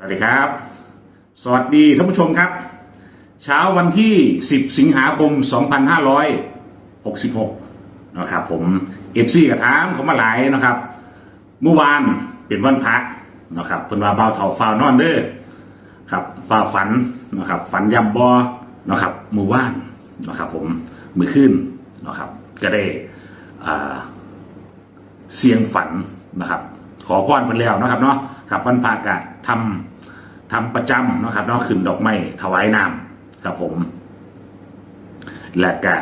สวัสดีครับ สวัสดีท่านผู้ชมครับ เช้าวันที่ 10 สิงหาคม 2566นะครับผมเอฟซีกระถามเขามาหลายนะครับ เมื่อวานเป็นวันพระนะครับเป็นว่าเบาเถาฟาวนอนเด้อครับฟาวฝันนะครับฝันยำบอนะครับมือว่านนะครับผมมือขึ้นนะครับก็ได้เสียงฝันนะครับ ขอพรเพิ่นแล้วนะครับเนาะ ครับวันพากะทำทำประจำนะครับเนาะขึ้นดอกไม้ถวายน้ำครับผม และกะ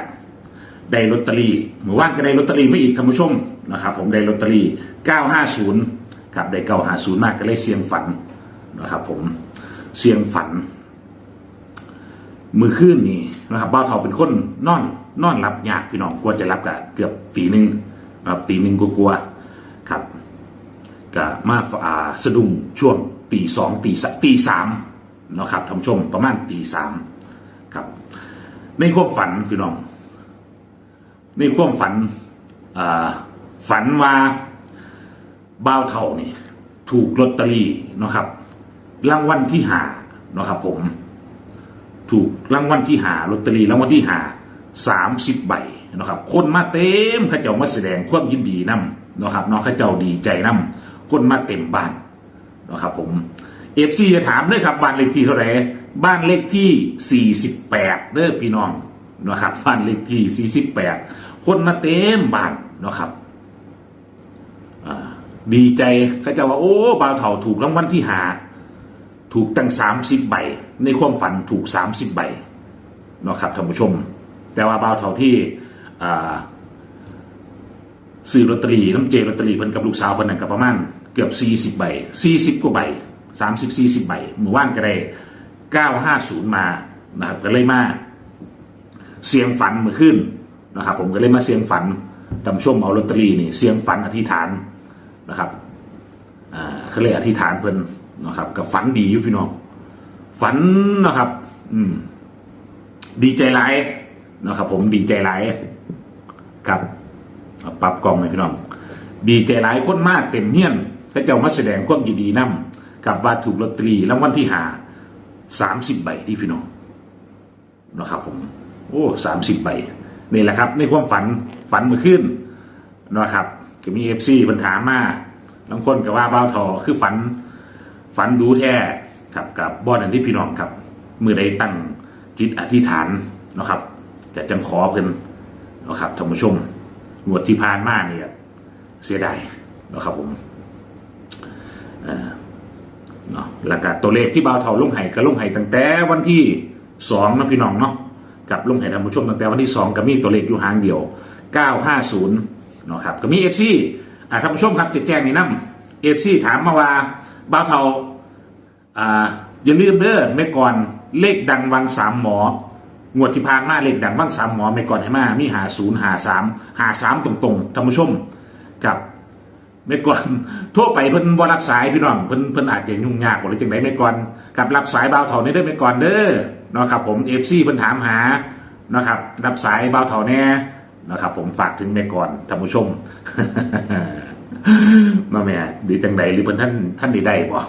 ได้ลอตเตอรี่เมื่อวานก็ได้ลอตเตอรี่ไม่อีกท่านผู้ชมนะครับ ผมได้ลอตเตอรี่ 950ครับได้950มากก็เลยเสียงฝันนะครับ ผมเสียงฝัน มือขึ้นนี่นะครับบ้าเทาเป็นคนนอนนอนรับยากพี่น้องกว่าจะรับกะเกือบตีหนึ่งนะครับตีหนึ่งกลัวๆ กมาอ่าสะดุ้งช่วงตีสองตีสตีสามนะครับท่านผู้ชมประมาณตีสามครับในความฝันพี่น้องในความฝันฝันว่าบ้าวเท่านี่ถูกลอตเตอรี่นะครับรางวัลที่หานะครับผม ถูกรางวัลที่หาลอตเตอรี่รางวัลที่หาสามสิบใบนะครับ คนมาเต็มข้าเจ้ามาแสดงความยินดีนํนะครับนาะเข้าเจ้าดีใจนํ คนมาเต็มบ้านนะครับผมเอฟซีจะถามเลยครับบ้านเลขที่เท่าไหร่บ้านเลขที่สี่สิบแปดเด้อพี่น้องนะครับบ้านเลขที่สี่สิบแปดคนมาเต็มบ้านนะครับดีใจเขาจ้าว่าโอ้บ่าวเถ่าถูกรางวัลที่หาถูกตั้งสามสิบใบ ในความฝันถูกสามสิบใบนะครับท่านผู้ชม แต่ว่าบ่าวเท่าที่อ่า ซื้อลอตเตอรี่น้ำเจลอตเตอรี่เพิ่นกับลูกสาวเพิ่นนั่นก็ประมาณเกือบสี่สิบใบสี่สิบกว่าใบสามสิบสี่สิบใบหมู่บ้านก็ได้เก้าห้าศูนย์มานะครับก็เลยมาเสียงฝันเมื่อขึ้นนะครับผมก็เลยมาเสียงฝันท่านผู้ชมเอาลอตเตอรี่นี่เสียงฝันอธิษฐานนะครับอ่าเขาเรียกอธิษฐานเพิ่นนะครับกับฝันดีอยู่พี่น้องฝันนะครับ อืม ดีใจหลายนะครับผมดีใจหลายครับ เอาปรับกล้องเลยพี่น้อง ดีใจหลายคนมากเต็มเฮียนพระเจ้ามาแสดงความยินดีนํกับว่าถูกลอตเตอรี่รางวัลที่หาสามสิบใบที่พี่น้องนะครับผม โอ้สามสิบใบนี่แหละครับ ในความฝันฝันเมื่อคืนนะครับจะมีเอฟซีปัญถามมาบางคนก็ว่าเบ้าทอคือฝัน ฝันดูแท้ครับกับบอดันที่พี่น้องครับ มือใดตั้งจิตอธิษฐานนะครับจะจังขอเพิ่นนะครับท่านผู้ชม งวดที่ผ่านมาเนี่ยเสียดายนะครับผมเนาะแล้วก็ตัวเลขที่บ่าวเท่าลงไห้ก็ลงไห้ตั้งแต่วันที่สองนะพี่น้องเนาะกับลงไห้ท่านผู้ชมตั้งแต่วันที่สองก็มีตัวเลขอยู่หางเดียว 950เนาะครับก็มี FC อ่าท่านผู้ชมครับจะแจ้งในี่นํ FC ถามมาว่าบ่าวเท่าอ่าอย่าลืมเด้อแม่ก่อนเลขดังวังสามหมอ งวดที่ผ่านมาเลขดังวังสามหมอแม่ก่อนให้มามีหาศูนย์หาสามหาสามตรงๆท่านผู้ชมกับแม่ก่อนทั่วไปเพิ่นบ่รับสายพี่น้องเพิ่นเพิ่นอาจจะยุ่งยากบ่หรือจังไดแม่ก่อนกับรับสายบ่าวเฒ่านี่เด้อแม่ก่อนเด้อเนาะครับผม FC เพิ่นถามหานะครับรับสายบ่าวเฒ่าแน่นะครับผมฝากถึงแม่ก่อนท่านผู้ชมมาแม่ดีจังใดหรือเพิ่นท่านท่านได้ได้บ่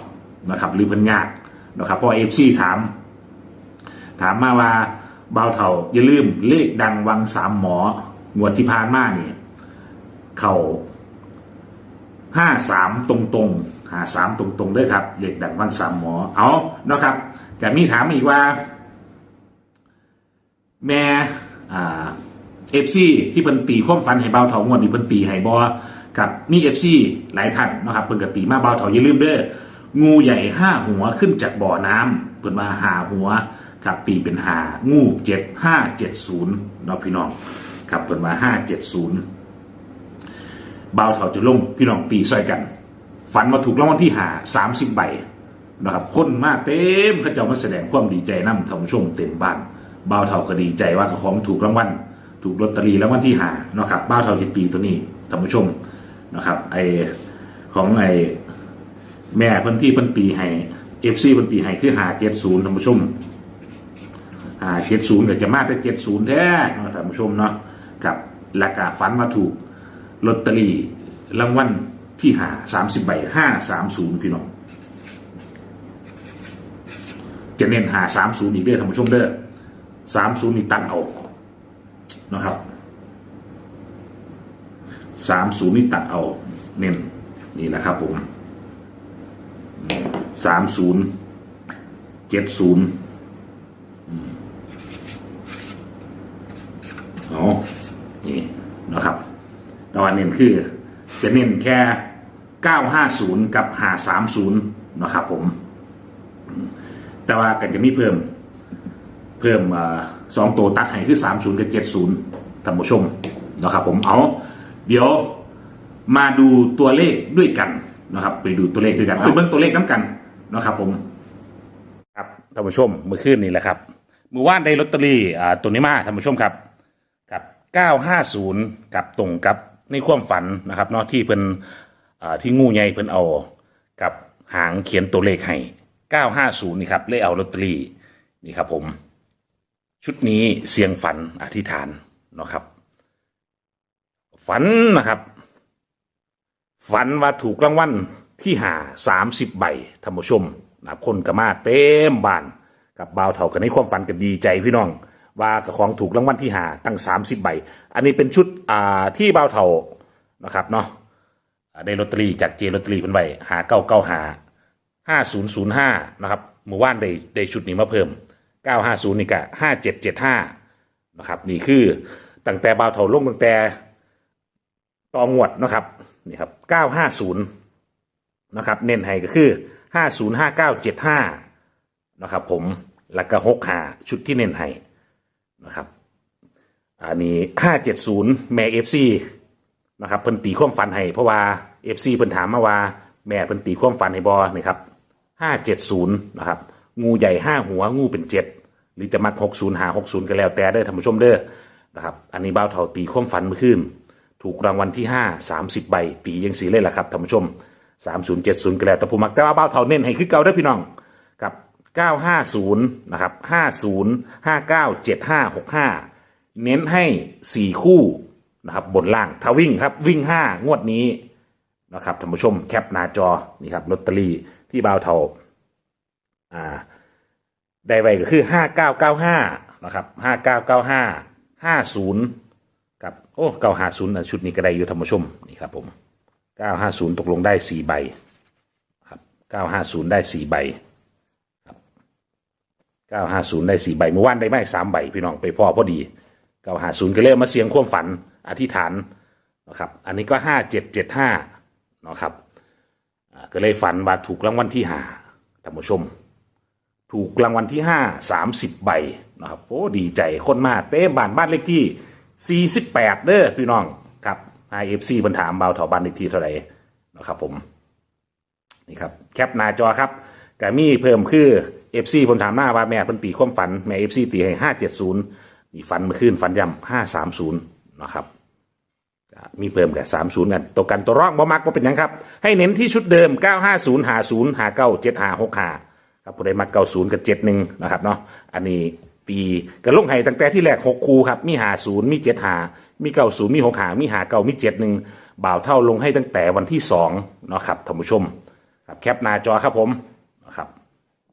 นะครับหรือเพิ่นยากนะครับเพราะเอฟซีถาม ถามมาว่า บาวเท่าอย่าลืมเลขดังวังสามหมองวดที่ผ่านมานี่เขาห้าสามตรงตรงหาสามตรงตรงด้วยครับเลขดังวังสามหมอเอานะครับแต่มีถามอีกว่า แม่เอฟซีที่เพิ่นตีความฝันให้เบาเถางวดนี้เพิ่นตีให้บอกับมีเอฟซีหลายท่านนะครับเพิ่นก็ตีมาเบาเถาอย่าลืมเด้องูใหญ่ห้าหัวขึ้นจากบ่อน้ำเพิ่นมาหาหัว ครับตีเป็นหางูเจ็ดห้าเจ็ดศูนย์เนาะพี่น้องครับเพิ่นมาห้าเจ็ดศูนย์เบาเถาจะลงพี่น้องตีซอยกัน ฝันมาถูกรางวัลที่หาสามสิบใบนะครับคนมาเต็มเขาเจ้ามาแสดงความดีใจนำท่านผู้ชมเต็มบ้านบ่าวเท่าก็ดีใจว่าเขาของถูกรางวัลถูกลอตเตอรี่รางวัลที่หานะครับบ่าวเท่าจะตีตัวนี้ท่านผู้ชมนะครับไอของไอแม่พิ่นที่พิ่นตีให้เอฟซีพิ่นตีให้คือหาเจ็ดศูนย์ท่านผู้ชม หาเจ็ดศูนย์ก็จะมาแต่เจ็ดศูนย์แท้เนาะท่านผู้ชมเนาะกับราคาฝันมาถูกลอตเตอรี่รางวัลที่หาสามสิบใบห้าสามศูนย์พี่น้องจะเน้นหาสามศูนย์อีกเด้อท่านผู้ชมเด้อสามศูนย์นี่ตัดเอานะครับสามศูนย์นี่ตัดเอาเน้นนี่นะครับผมสามศูนย์เจ็ดศูนย์อ๋อนี่นะครับ แต่ว่าเน้นคือ จะเน้นแค่ 950 กับ 530 นะครับผม แต่ว่าก็จะมีเพิ่ม เพิ่มสองตัวตัดให้คือ 30 กับ 70ท่านผู้ชมนะครับผม เอา เดี๋ยวมาดูตัวเลขด้วยกันนะครับ ไปดูตัวเลขด้วยกันไปเบิ่งตัวเลขน้ำกันนะครับผม ครับท่านผู้ชมเมื่อคืนนี้แหละครับมือวานได้ลอตเตอรี่อ่าตัวนี้มาท่านผู้ชมครับกับ 950 กับตรงกับ ในความฝันนะครับเนาะที่เพิ่นที่งูใหญ่เพิ่นเอากับหางเขียนตัวเลขให้950นี่ครับเลยเอาลอตเตอรี่นี่ครับผมชุดนี้เสียงฝันอธิษฐานเนาะครับ ฝันนะครับ ฝันว่าถูกรางวัลที่หาสามสิบใบท่านผู้ชมนะคนก็มาเต็มบ้าน กับบ่าวเท่ากันในความฝันก็ดีใจพี่น้อง ว่ากับของถูกรางวัลที่หาตั้งสามสิบใบ อันนี้เป็นชุดอ่าที่บ่าวเทานะครับเนาะได้ลอตเตอรี่จากเจลอตเตอรี่เป็นใบหาเก้าเก้าหาห้าศูนย์ศูนย์ห้านะครับเมื่อวานได้ได้ชุดนี้มาเพิ่มเก้าห้าศูนย์นี่ก็ห้าเจ็ดเจ็ดห้านะครับนี่คือตั้งแต่บ่าวเทาลงตั้งแต่ต่องวดนะครับนี่ครับ950นย์นะครับเน้นให้ก็คือ505975นะครับผมแล้วก็6หาชุดที่เน้นให้ นะครับ อันนี้570แม่ FC นะครับเพิ่นตีความฝันให้เพราะว่า FC เพิ่นถามมาว่าแม่เพิ่นตีความฝันให้บอนี่ครับ570นย์นะครับ งูใหญ่5หัวงูเป็น7หรือจะมัก60หา60ก็แล้วแต่เด้ท่านผู้ชมเด้อนะครับ อันนี้เบ้าเท่าตีความฝันเมื่อคืนถูกรางวัลที่ห้าสามสิบใบตียังสีเลยล่ะครับท่านผู้ชมสามศูนย์เจ็ดศูนย์ก็แล้วแต่ผู้มักแต่ว่าเบ้าเท่าเน้นให้คือเก่าเด้อพี่น้องกับ เก้าห้าศูนะครับห้าศูนย์ห้าเน้นให้สี่คู่นะครับบนล่างถ้าวิ่งครับวิ่งห้างวดนี้นะครับท่านผู้ชมแคปหน้าจอนี่ครับลอตเตอรี่ที่บ้าเทาอ่าได้ไว้ก็คือห้าเก้าเก้าห้านะครับห้าเก้าเก้าห้าห้าศูนย์กับโอ้เก้าห้าศูนย์ชุดนี้ก็ได้อยู่ธรรมชมนี่ครับผมเก้าห้าศูนย์ตกลงได้สี่ใบครับเก้าห้าศูนย์ได้สี่ใบ เก้าห้าศูนย์ได้สี่ใบเมื่อวานได้ไม่สามใบพี่น้องไปพ่อพอดีเก้าห้าศูนย์ก็เลยมาเสียงความฝันอธิษฐานนะครับ อันนี้ก็ห้าเจ็ดเจ็ดห้านะครับอ่าก็เลยฝันว่าถูกรางวัลที่ห้าธรรมชม ถูกรางวัลที่ห้าสามสิบใบนะครับโอ้ดีใจคนมากเต้มบ้านบ้านเลขที่48เด้อพี่น้องครับ IFC บนถามเบาเถาบ้านเลขที่เท่าไหร่นะครับผมนี่ครับแคปหน้าจอครับก็มีเพิ่มคือ เอฟซีผมถามหน้าว่าแม่เพิ่นตีความฝันแม่เอฟซีตีให้ห้าเจ็ดศูนย์มีฝันมาขึ้นฝันย่ำห้าสามศูนย์นะครับมีเพิ่มกับสามศูนย์กันตัวกันตัวรองบ่มักบ่เป็นยังครับ ให้เน้นที่ชุดเดิมเก้าห้าศูนย์หาศูนย์หาเก้าเจ็ดหาหกหาครับผู้ใดมาเก้าศูนย์กับเจ็ดหนึ่งนะครับเนาะอันนี้ปีกระลงไห้ตั้งแต่ที่แรกหกคูครับมีหาศูนย์มีเจ็ดหามีเก้าศูนย์มีหกหามีหาเก้ามีเจ็ดหนึ่งบ่าวเท่าลงให้ตั้งแต่วันที่สองนะครับท่านผู้ชมครับแคปหน้าจอครับผมนะครับ